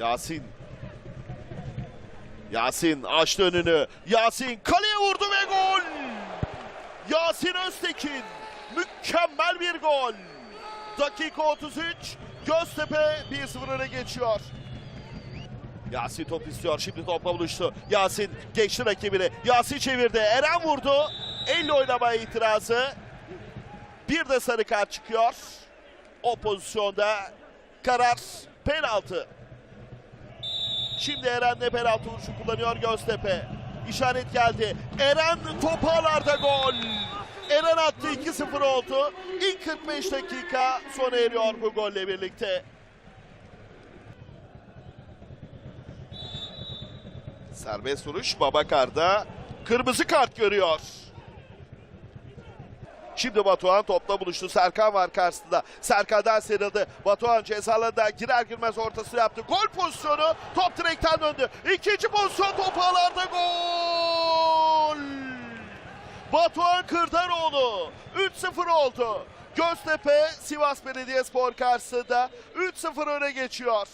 Yasin. Yasin açtı önünü. Yasin kaleye vurdu ve gol. Yasin Öztekin. Mükemmel bir gol. Dakika 33. Göztepe 1-0 öne geçiyor. Yasin top istiyor. Şimdi topla buluştu. Yasin geçti rakibini. Yasin çevirdi. Eren vurdu. Elle oynamaya itirazı. Bir de sarı kart çıkıyor. O pozisyonda karar penaltı. Şimdi Eren de penaltı vuruşu kullanıyor Göztepe. İşaret geldi. Eren top ağlarda gol. Eren attı 2-0 oldu. İlk 45 dakika sona eriyor bu golle birlikte. Serbest vuruş Babakar'da kırmızı kart görüyor. Şimdi Batuhan topla buluştu. Serkan var karşısında. Serkan'dan sıyrıldı. Batuhan cezalarında girer girmez ortasını yaptı. Gol pozisyonu. Top direkten döndü. İkinci pozisyon top ağlarda gol. Batuhan Kırdaroğlu 3-0 oldu. Göztepe Sivas Belediyespor karşısında 3-0 öne geçiyor.